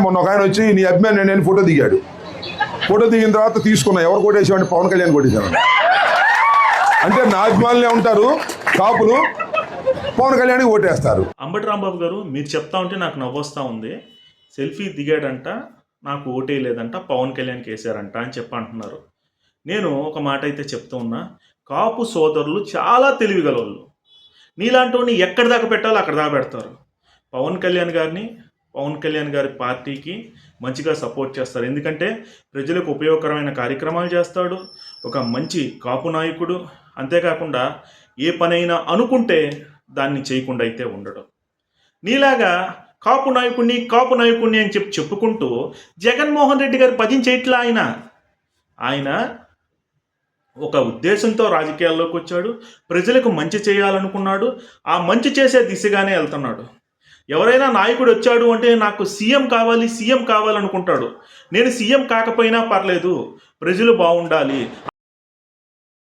మొన్న ఒక ఆయన వచ్చి నీ అభిమాని నేను ఫోటో దిగాడు. ఫోటో దిగిన తర్వాత తీసుకున్నా. ఎవరు కొట్టేసామంటే పవన్ కళ్యాణ్ కొట్టేశాను అంటే నా అభిమానులే ఉంటారు కాపులు పవన్ కళ్యాణ్కి ఓటేస్తారు. అంబటి రాంబాబు గారు మీరు చెప్తా ఉంటే నాకు నవ్వొస్తా ఉంది. సెల్ఫీ దిగాడంట నాకు ఓటే లేదంట పవన్ కళ్యాణ్కి వేసారంట అని చెప్పి అంటున్నారు. నేను ఒక మాట అయితే చెప్తూ ఉన్నా కాపు సోదరులు చాలా తెలివిగలవాళ్ళు. నీలాంటి వాడిని ఎక్కడి దాకా పెట్టాలో అక్కడ దాకా పెడతారు. పవన్ కళ్యాణ్ గారిని పవన్ కళ్యాణ్ గారి పార్టీకి మంచిగా సపోర్ట్ చేస్తారు. ఎందుకంటే ప్రజలకు ఉపయోగకరమైన కార్యక్రమాలు చేస్తాడు ఒక మంచి కాపు నాయకుడు. అంతేకాకుండా ఏ పనైనా అనుకుంటే దాన్ని చేయకుండా అయితే ఉండడు. నీలాగా కాపు నాయకుడిని కాపు నాయకుడిని అని చెప్పి చెప్పుకుంటూ జగన్మోహన్ రెడ్డి గారు భజించేట్లా ఆయన? ఆయన ఒక ఉద్దేశంతో రాజకీయాల్లోకి వచ్చాడు ప్రజలకు మంచి చేయాలనుకున్నాడు ఆ మంచి చేసే దిశగానే వెళ్తున్నాడు. ఎవరైనా నాయకుడు వచ్చాడు అంటే నాకు సీఎం కావాలి సీఎం కావాలనుకుంటాడు. నేను సీఎం కాకపోయినా పర్లేదు ప్రజలు బాగుండాలి.